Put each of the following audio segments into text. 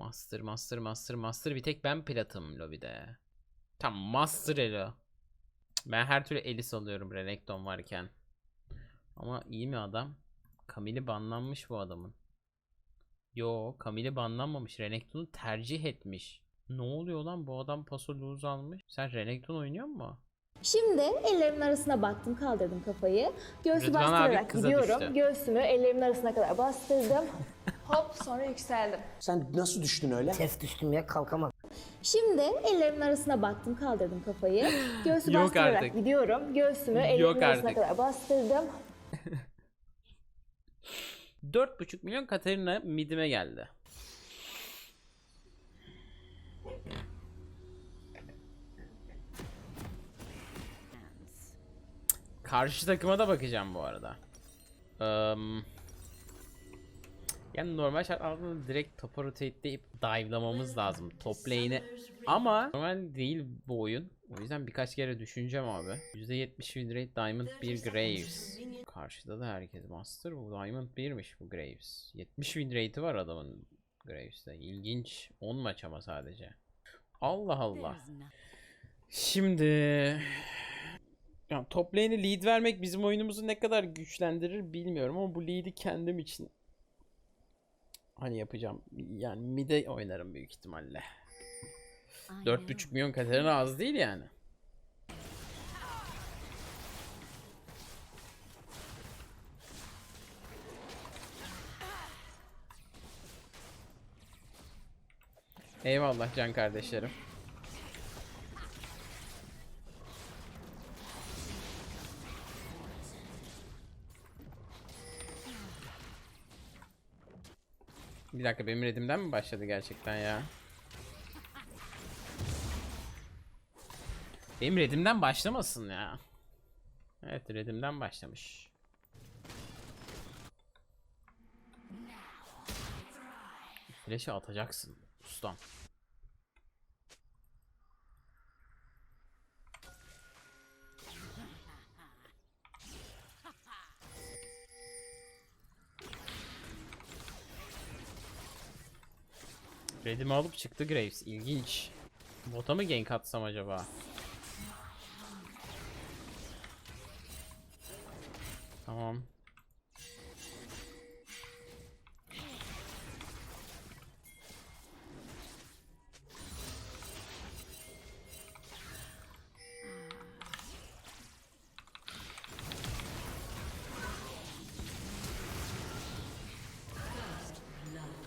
Master, master, master, master. Bir tek ben platım lobide. Tam master elo. Ben her türlü Elis alıyorum Renekton varken. Ama iyi mi adam? Camille'i banlanmış bu adamın. Yo, Camille'i banlanmamış. Renekton'u tercih etmiş. Ne oluyor lan? Bu adam paso almış. Sen Renekton oynuyor mu? Şimdi ellerimin arasına baktım, kaldırdım kafayı. Göğsü Rıdvan abi bastırarak kıza gidiyorum. düştü. Göğsümü ellerimin arasına kadar bastırdım. Hop sonra yükseldim. Sen nasıl düştün öyle? Ters düştüm ya kalkamadım. Şimdi ellerimin arasına baktım, kaldırdım kafayı. Göğsü Yok bastırarak artık. gidiyorum. Göğsümü Yok ellerimin arasına artık. kadar bastırdım. 4.5 milyon Katarina midime geldi. Karşı takıma da bakacağım bu arada. Eee, yani normal şartlarda direkt topa rotate'leyip dive'lamamız lazım top lane'e. Ama normal değil bu oyun. O yüzden birkaç kere düşüneceğim abi. %70 win rate Diamond 1 Graves. Karşıda da herkes Master. Bu Diamond 1'miş bu Graves. 70 win rate'i var adamın Graves'te. İlginç. 10 maç ama sadece. Allah Allah. Şimdi ya top lane'e lead vermek bizim oyunumuzu ne kadar güçlendirir bilmiyorum ama bu lead'i kendim için hani yapacağım. Yani mid'e oynarım büyük ihtimalle. 4.5 milyon Katarina az değil yani. Eyvallah can kardeşlerim. Bir dakika benim redimden mi başladı gerçekten ya? Benim redimden başlamasın ya. Evet redimden başlamış. Flash'ı atacaksın ustam. Redimi alıp çıktı Graves. İlginç. Bota mı gank atsam acaba? Tamam.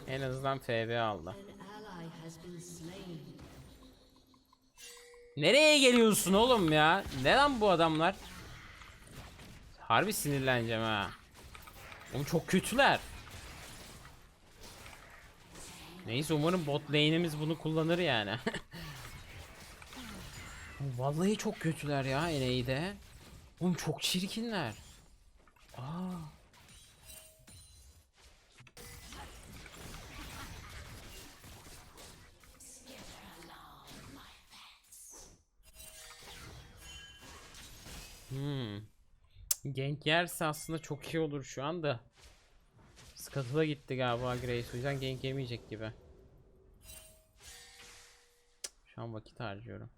En azından FB aldı. Nereye geliyorsun oğlum ya? Ne lan bu adamlar? Harbi sinirleneceğim ha. Oğlum çok kötüler. Neyse umarım bot lane'imiz bunu kullanır yani. Vallahi çok kötüler ya NA'de. Oğlum çok çirkinler. Hmm. Gank yerse aslında çok iyi olur şu anda. Scuttle'a gitti galiba Grace. O yüzden gank yemeyecek gibi. Şu an vakit harcıyorum.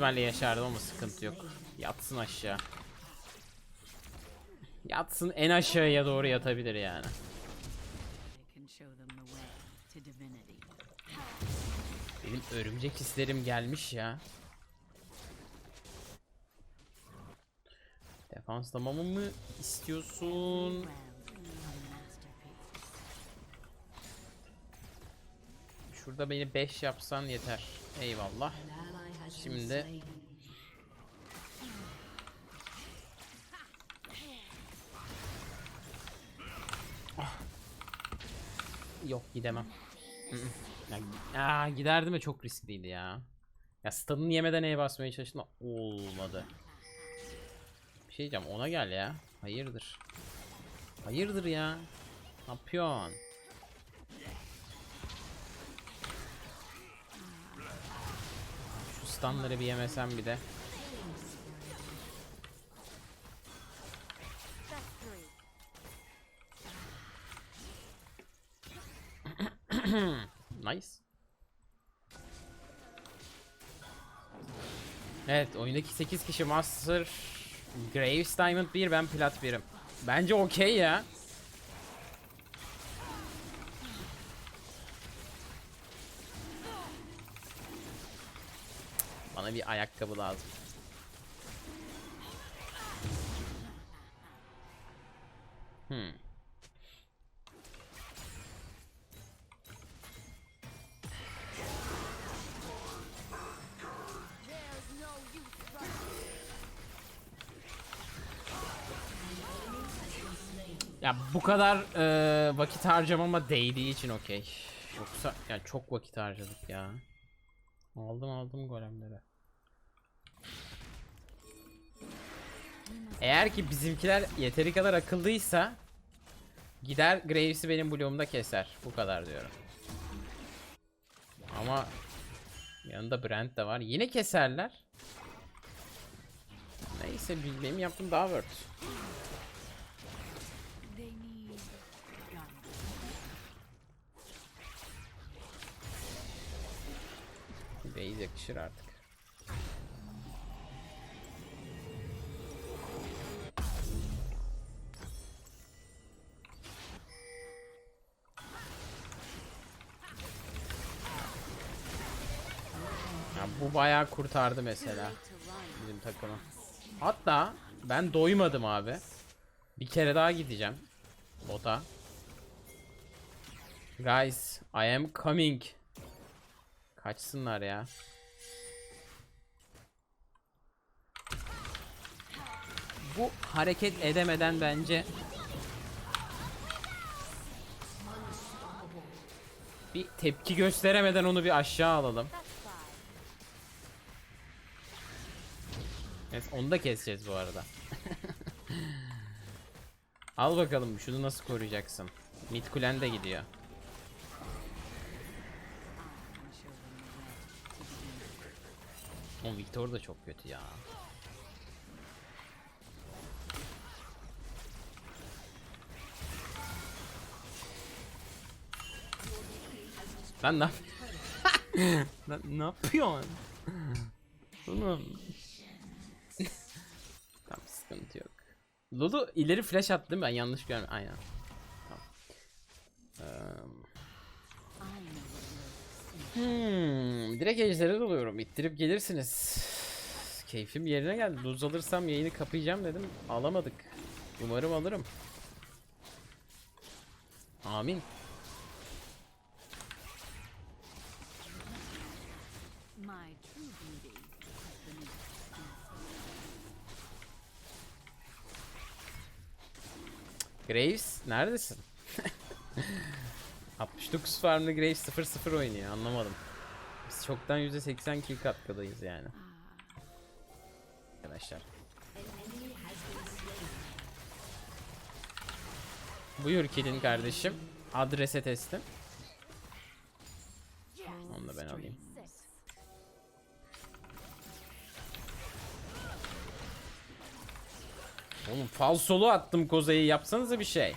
İhtimalle yaşardım ama sıkıntı yok. Yatsın aşağı. Yatsın en aşağıya doğru yatabilir yani. Benim örümcek hislerim gelmiş ya. Defanslamamı mı istiyorsun? Şurada beni 5 yapsan yeter. Eyvallah. Şimdi. Yok gidemem. Aa, giderdim de çok riskliydi ya. Ya stun'ını yemeden E basmaya çalıştım olmadı. Bir şey diyeceğim ona gel ya. Hayırdır. Hayırdır ya. Ne yapıyorsun? Stunları bir yemesem bir de. nice. Evet oyundaki 8 kişi Master Graves Diamond 1 ben Plat 1'im. Bence okey ya. Bir ayakkabı lazım. Hmm. Ya bu kadar e, vakit harcamama değdiği için okey. Yoksa yani çok vakit harcadık ya. Aldım aldım golemleri. Eğer ki bizimkiler yeteri kadar akıllıysa gider Graves'i benim bloğumda keser. Bu kadar diyorum. Ama yanında Brent de var. Yine keserler. Neyse benim yaptığım daha worth. Base yakışır artık. Bu bayağı kurtardı mesela bizim takımı. Hatta ben doymadım abi. Bir kere daha gideceğim bota. Guys, I am coming. Kaçsınlar ya. Bu hareket edemeden bence bir tepki gösteremeden onu bir aşağı alalım. Evet onu da keseceğiz bu arada. Al bakalım şunu nasıl koruyacaksın. Mid kulen de gidiyor. O Victor da çok kötü ya. Lan ne yap- ne yapıyorsun? Oğlum. tamam sıkıntı yok. Lulu ileri flash attı değil mi? Ben yanlış görmedim. Aynen. Tamam. Hmm, direkt ejdere doluyorum. İttirip gelirsiniz. Keyfim yerine geldi. Luz alırsam yayını kapayacağım dedim. Alamadık. Umarım alırım. Amin. Graves neredesin? 69 farmlı Graves 0-0 oynuyor anlamadım. Biz çoktan %80 kill katkıdayız yani. Arkadaşlar. Buyur Kilin kardeşim. Adrese teslim. Onu da ben alayım. Oğlum falsolu attım kozayı yapsanıza bir şey.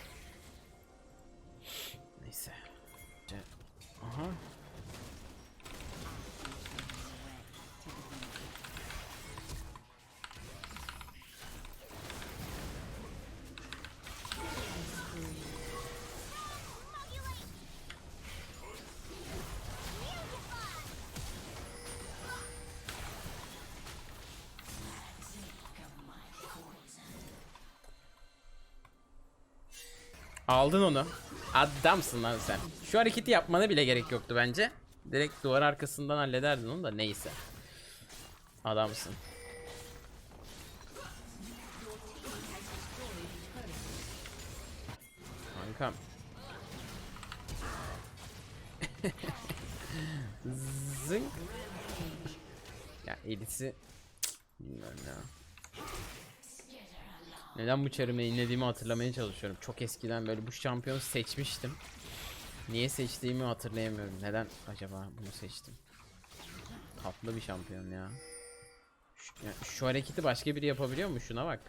Aldın onu. Adamsın lan sen. Şu hareketi yapmana bile gerek yoktu bence. Direkt duvar arkasından hallederdin onu da neyse. Adamsın. Kankam. Zınk. Ya Edis'i bilmiyorum ya. Neden bu çarımı inlediğimi hatırlamaya çalışıyorum. Çok eskiden böyle bu şampiyonu seçmiştim. Niye seçtiğimi hatırlayamıyorum. Neden acaba bunu seçtim? Tatlı bir şampiyon ya. Şu, ya şu hareketi başka biri yapabiliyor mu? Şuna bak.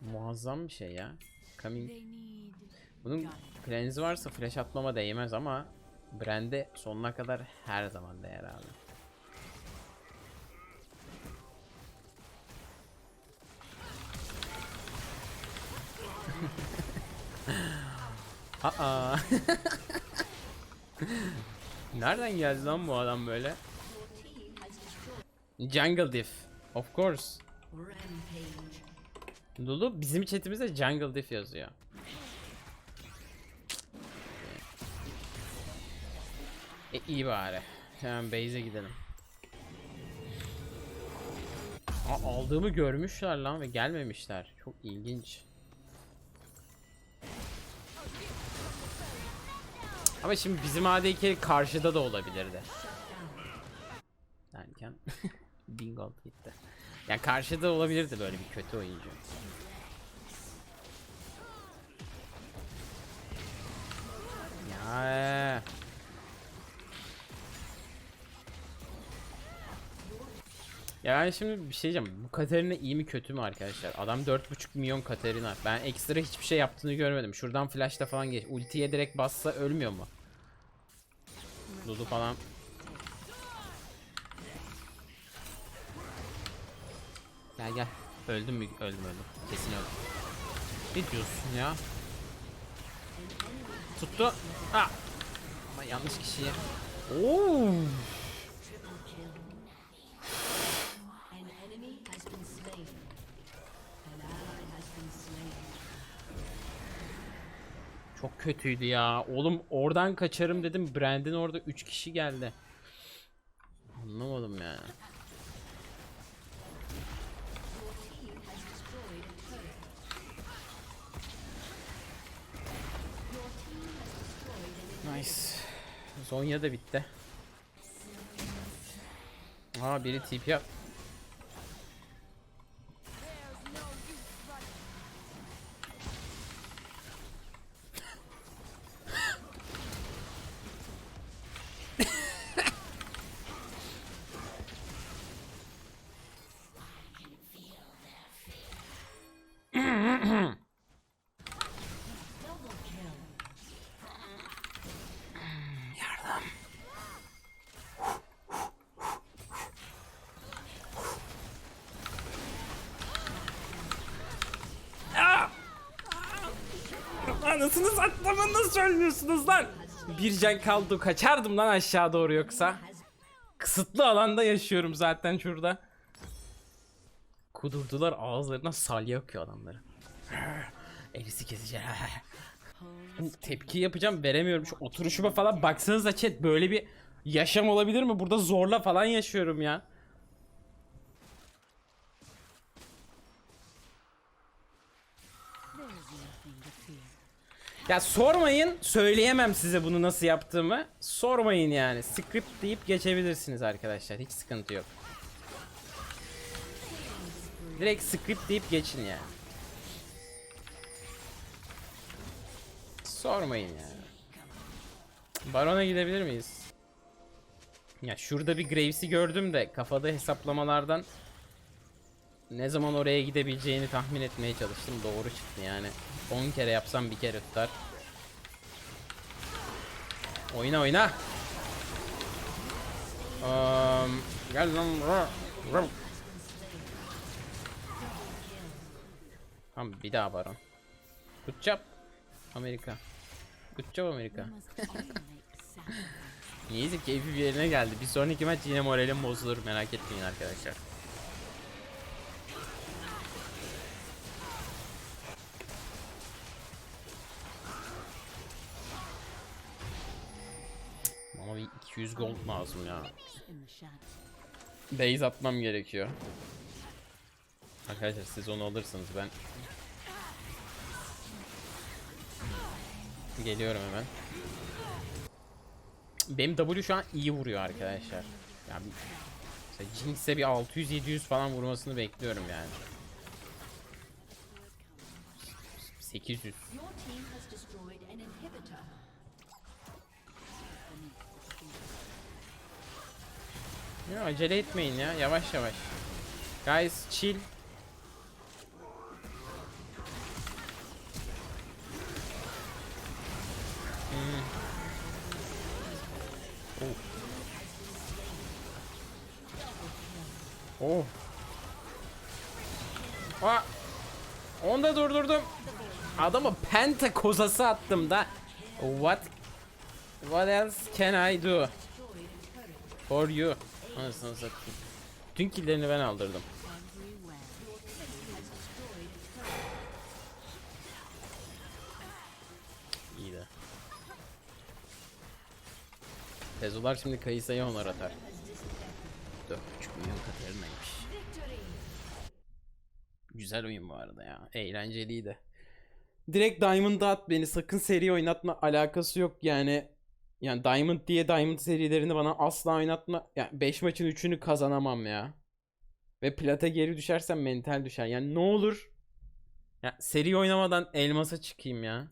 Muazzam bir şey ya. Coming. Bunun cleanse varsa flash atmama değmez ama Brand'e sonuna kadar her zaman değer abi. Aa. Nereden geldi lan bu adam böyle? Jungle Diff. Of course. Lulu bizim chatimizde Jungle Diff yazıyor. E, iyi bari. Hemen base'e gidelim. Aa, aldığımı görmüşler lan ve gelmemişler. Çok ilginç. Ama şimdi bizim AD carry karşıda da olabilirdi. Derken bingo gitti. Yani karşıda olabilirdi böyle bir kötü oyuncu. Ya. Ya ben şimdi bir şey diyeceğim. Bu Katarina iyi mi kötü mü arkadaşlar? Adam 4.5 milyon Katarina. Ben ekstra hiçbir şey yaptığını görmedim. Şuradan flashla falan geç. Ultiye direkt bassa ölmüyor mu? Lulu falan. Gel gel. Öldüm mü? Öldüm öldüm. Kesin öldüm. Ne diyorsun ya? Tuttu. Ah. Ama yanlış kişiye. Oo. Çok kötüydü ya. Oğlum oradan kaçarım dedim. Brand'in orada 3 kişi geldi. Anlamadım ya. Nice. Zonya da bitti. Aa biri TP yap. Söylüyorsunuz lan? Bir can kaldı kaçardım lan aşağı doğru yoksa. Kısıtlı alanda yaşıyorum zaten şurada. Kudurdular ağızlarına salya akıyor adamları. Elisi keseceğim. Tepki yapacağım veremiyorum. Şu oturuşuma falan baksanıza chat böyle bir yaşam olabilir mi? Burada zorla falan yaşıyorum ya. Ya sormayın söyleyemem size bunu nasıl yaptığımı. Sormayın yani. Script deyip geçebilirsiniz arkadaşlar. Hiç sıkıntı yok. Direkt script deyip geçin yani. Sormayın yani. Baron'a gidebilir miyiz? Ya şurada bir Graves'i gördüm de kafada hesaplamalardan ne zaman oraya gidebileceğini tahmin etmeye çalıştım. Doğru çıktı yani. 10 kere yapsam bir kere tutar. Oyna oyna. Um, gel lan. Tamam bir daha baron. Good job. Amerika. Good job Amerika. Neyse keyfi bir yerine geldi. Bir sonraki maç yine moralim bozulur merak etmeyin arkadaşlar. 200 gold lazım ya. Base atmam gerekiyor. Arkadaşlar siz onu alırsınız ben. Geliyorum hemen. Benim W şu an iyi vuruyor arkadaşlar. Yani mesela Jinx'e bir 600-700 falan vurmasını bekliyorum yani. 800. Ya acele etmeyin ya. Yavaş yavaş. Guys chill. Hmm. Oh. Oh. Aa, onu da durdurdum. Adamı penta kozası attım da. What What else can I do? For you. Anasını satayım. Tüm killerini ben aldırdım. İyi de. Tezolar şimdi Kayısa'ya onar atar. 4.5 milyon Katarina'ymış. Güzel oyun bu arada ya. Eğlenceliydi. Direkt Diamond'a at beni. Sakın seri oynatma. Alakası yok yani. Yani Diamond diye Diamond serilerini bana asla oynatma. Yani 5 maçın 3'ünü kazanamam ya. Ve plata geri düşersem mental düşer. Yani ne olur. Ya seri oynamadan elmasa çıkayım ya.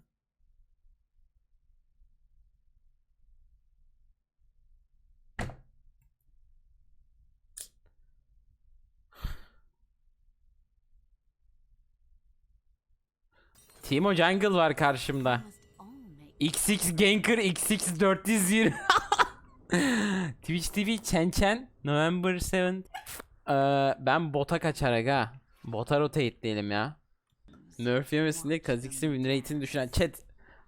Timo Jungle var karşımda. XX Ganker XX 420 Twitch TV Chen Chen November 7 ee, Ben bota kaçar aga Bota rotate diyelim ya. Nerf yemesinde Kha'Zix'in win rate'ini düşüren chat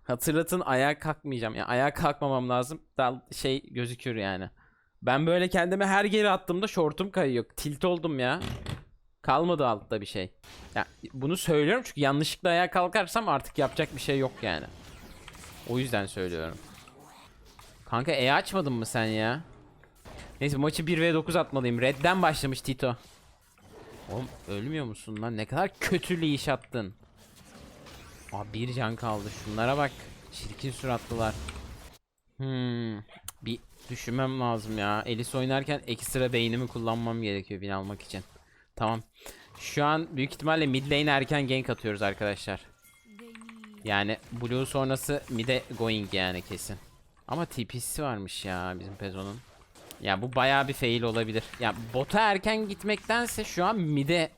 Hatırlatın ayağa kalkmayacağım. Yani ayağa kalkmamam lazım. Dal şey gözüküyor yani. Ben böyle kendime her geri attığımda şortum kayıyor. Tilt oldum ya. Kalmadı altta bir şey. Ya, Bunu söylüyorum çünkü yanlışlıkla ayağa kalkarsam artık yapacak bir şey yok yani o yüzden söylüyorum. Kanka E açmadın mı sen ya? Neyse maçı 1v9 atmalıyım. Red'den başlamış Tito. Oğlum ölmüyor musun lan? Ne kadar kötü iş attın. Aa bir can kaldı. Şunlara bak. Çirkin suratlılar. Hmm. Bir düşünmem lazım ya. Elis oynarken ekstra beynimi kullanmam gerekiyor bin almak için. Tamam. Şu an büyük ihtimalle mid lane erken gank atıyoruz arkadaşlar. Yani blue sonrası mid'e going yani kesin. Ama TP'si varmış ya bizim Pezo'nun. Ya bu bayağı bir fail olabilir. Ya bota erken gitmektense şu an mid'e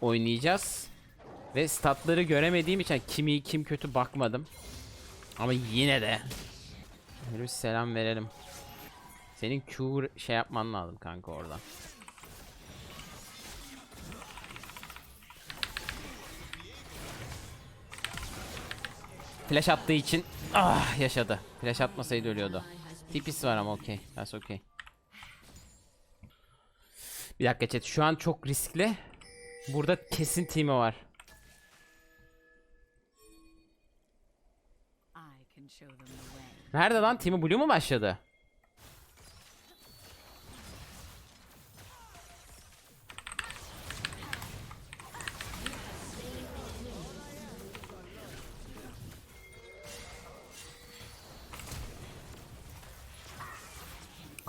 oynayacağız. Ve statları göremediğim için kim iyi kim kötü bakmadım. Ama yine de. Bir selam verelim. Senin Q şey yapman lazım kanka orada. Flash attığı için ah yaşadı. Flash atmasaydı ölüyordu. TP'si var ama okey. That's okay. Bir dakika chat. Şu an çok riskli. Burada kesin Timo var. Nerede lan? Timo Blue mu başladı?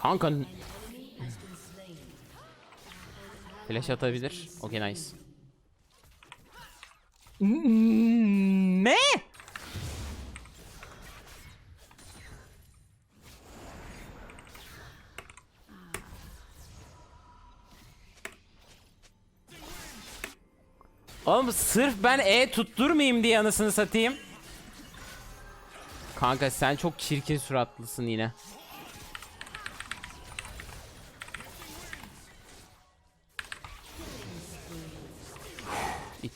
Kanka Flash atabilir. Okay nice. Ne? Oğlum sırf ben E tutturmayayım diye anasını satayım. Kanka sen çok çirkin suratlısın yine.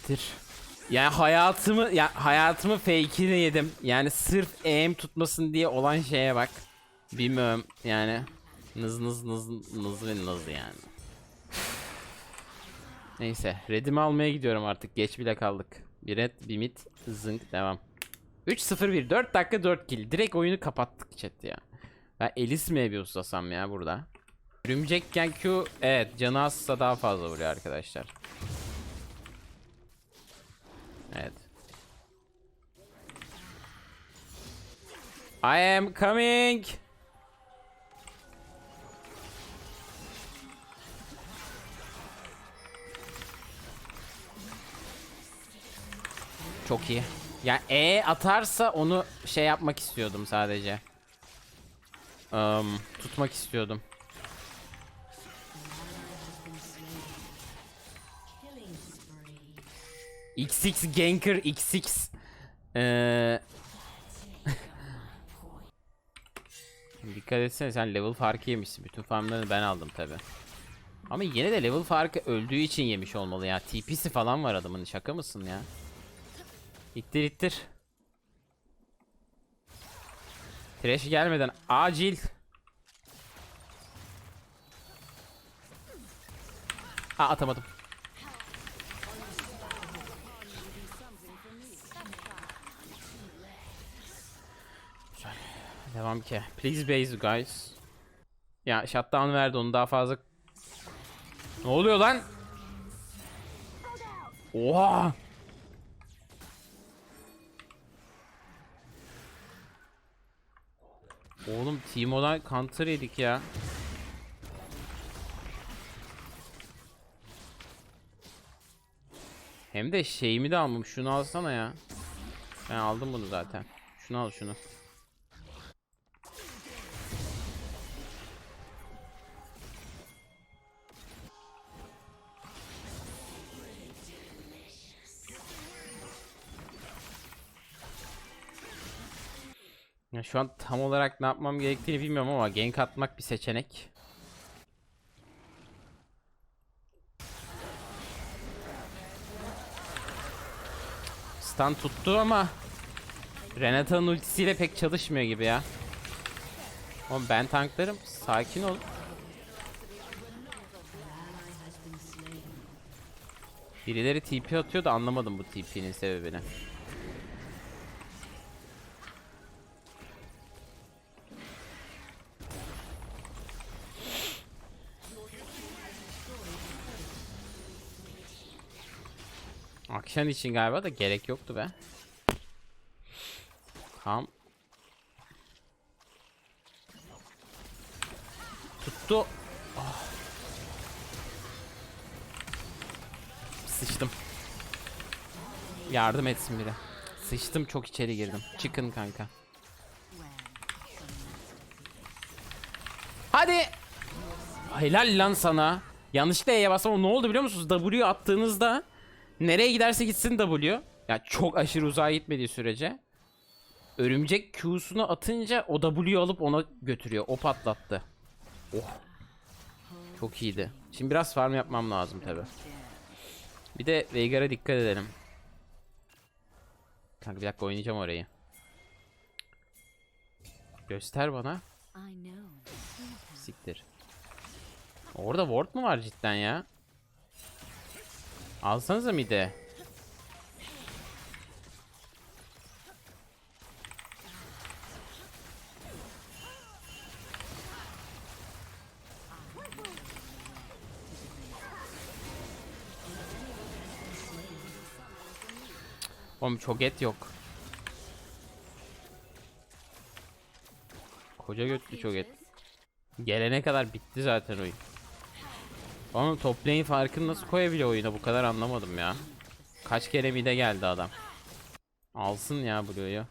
İttir. Yani hayatımı ya hayatımı fake'ini yedim. Yani sırf aim tutmasın diye olan şeye bak. Bilmiyorum yani. Nız nız nız nız ve nız yani. Neyse. Redimi almaya gidiyorum artık. Geç bile kaldık. Bir red, bir mid, zınk devam. 3-0-1. 4 dakika 4 kill. Direkt oyunu kapattık chat ya. Ben Elis mi bir ustasam ya burada? Örümcekken Q evet canı azsa daha fazla vuruyor arkadaşlar. Evet. I am coming. Çok iyi. Ya E atarsa onu şey yapmak istiyordum sadece. Um, tutmak istiyordum. XX Ganker XX. Ee... Dikkat etsene sen level farkı yemişsin. Bütün farmlarını ben aldım tabi. Ama yine de level farkı öldüğü için yemiş olmalı ya. TP'si falan var adamın. Şaka mısın ya? İttir ittir. Trash gelmeden acil. Aa atamadım. Güzel. Devam ki. Please base guys. Ya shutdown verdi onu daha fazla. Ne oluyor lan? Oha! Oğlum Timo'dan counter yedik ya. Hem de şeyimi de almam. Şunu alsana ya. Ben aldım bunu zaten. Şunu al şunu. Ya şu an tam olarak ne yapmam gerektiğini bilmiyorum ama gank atmak bir seçenek. Stun tuttu ama Renata'nın ultisiyle pek çalışmıyor gibi ya. Oğlum ben tanklarım. Sakin ol. Birileri TP atıyor da anlamadım bu TP'nin sebebini. Akşam için galiba da gerek yoktu be. Tamam. Tuttu. Ah. Sıçtım. Yardım etsin biri. Sıçtım çok içeri girdim. Çıkın kanka. Hadi. Helal lan sana. Yanlışlıkla E'ye bastım ama ne oldu biliyor musunuz? W attığınızda nereye giderse gitsin W. Ya çok aşırı uzağa gitmediği sürece. Örümcek Q'sunu atınca o W alıp ona götürüyor. O patlattı. Oh. Çok iyiydi. Şimdi biraz farm yapmam lazım tabi. Bir de Veigar'a dikkat edelim. Kanka bir dakika oynayacağım orayı. Göster bana. Siktir. Orada ward mu var cidden ya? Alsanıza mide. Oğlum çok et yok. Koca götlü çok et. Gelene kadar bitti zaten oyun. Oğlum top lane farkını nasıl koyabiliyor oyuna bu kadar anlamadım ya. Kaç kere mide geldi adam. Alsın ya Blue'yu.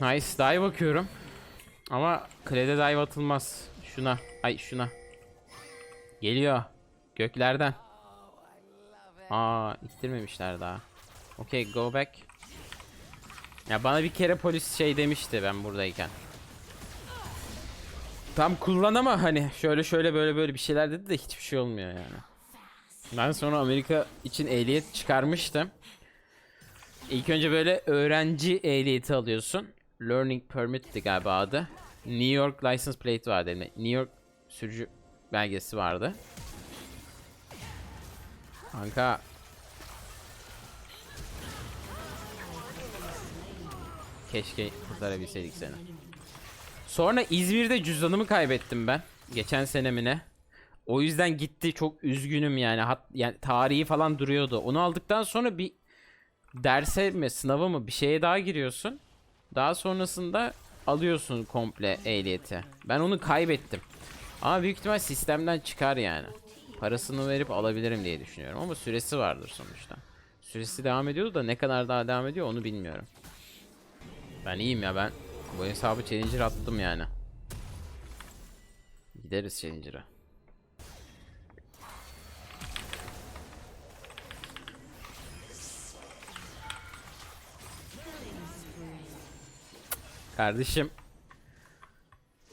Nice dive bakıyorum. Ama krede dive atılmaz. Şuna. Ay şuna. Geliyor. Göklerden. Aa ittirmemişler daha. Okay go back. Ya bana bir kere polis şey demişti ben buradayken. Tam kullan ama hani şöyle şöyle böyle böyle bir şeyler dedi de hiçbir şey olmuyor yani. Ben sonra Amerika için ehliyet çıkarmıştım. İlk önce böyle öğrenci ehliyeti alıyorsun. Learning Permit'ti galiba adı. New York License Plate vardı. Yani New York sürücü belgesi vardı. Kanka Keşke kurtarabilseydik seni. Sonra İzmir'de cüzdanımı kaybettim ben. Geçen senemine. O yüzden gitti çok üzgünüm yani. Hat, yani tarihi falan duruyordu. Onu aldıktan sonra bir derse mi sınava mı bir şeye daha giriyorsun. Daha sonrasında alıyorsun komple ehliyeti. Ben onu kaybettim. Ama büyük ihtimal sistemden çıkar yani. Parasını verip alabilirim diye düşünüyorum ama süresi vardır sonuçta. Süresi devam ediyordu da ne kadar daha devam ediyor onu bilmiyorum. Ben iyiyim ya ben bu hesabı challenger attım yani. Gideriz challenger'a. Kardeşim.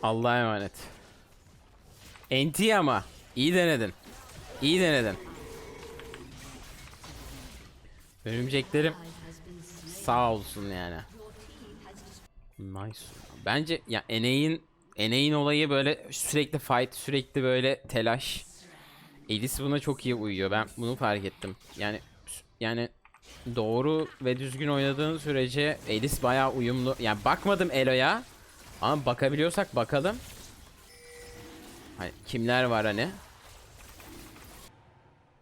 Allah'a emanet. Enti ama. iyi denedin. İyi denedin. Örümceklerim sağ olsun yani. Nice. Bence ya Eneğin Eneğin olayı böyle sürekli fight, sürekli böyle telaş. Elis buna çok iyi uyuyor. Ben bunu fark ettim. Yani yani doğru ve düzgün oynadığın sürece Elis bayağı uyumlu. Yani bakmadım Elo'ya. Ama bakabiliyorsak bakalım. Hani kimler var hani?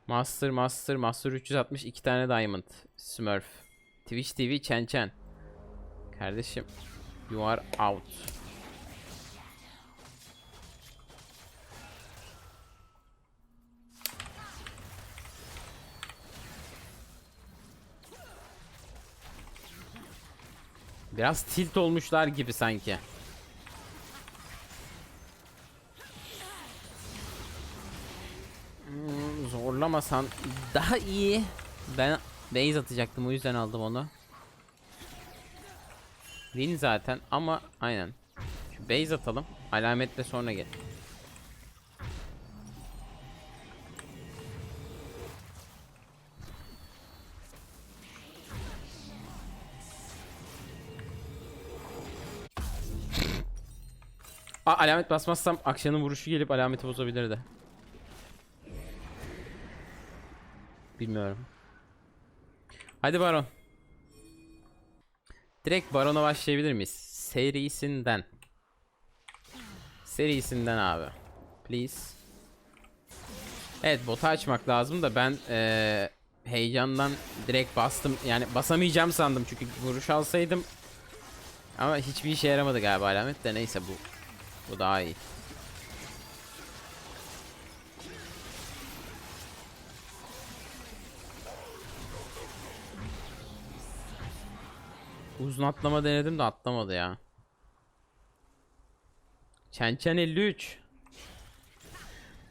Master, Master, Master 360 iki tane Diamond. Smurf. Twitch TV, Chen Chen. Kardeşim. You are out. Biraz tilt olmuşlar gibi sanki. Hmm, zorlamasan daha iyi. Ben base atacaktım o yüzden aldım onu. Win zaten ama aynen. Şu base atalım. Alametle sonra gel. Aa, alamet basmazsam Akşan'ın vuruşu gelip alameti bozabilirdi. Bilmiyorum. Hadi Baron. Direkt Baron'a başlayabilir miyiz? Serisinden. Serisinden abi. Please. Evet botu açmak lazım da ben eee, heyecandan direkt bastım. Yani basamayacağım sandım çünkü vuruş alsaydım. Ama hiçbir işe yaramadı galiba alamet de neyse bu. Bu daha iyi. Uzun atlama denedim de atlamadı ya. Çençen 53.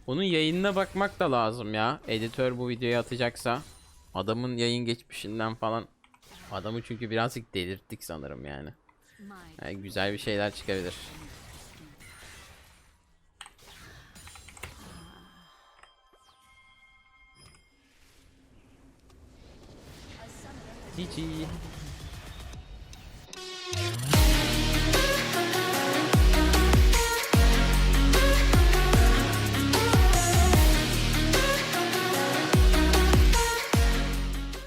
Onun yayınına bakmak da lazım ya. Editör bu videoyu atacaksa. Adamın yayın geçmişinden falan. Adamı çünkü birazcık delirttik sanırım yani. yani güzel bir şeyler çıkabilir. GG. Yeah.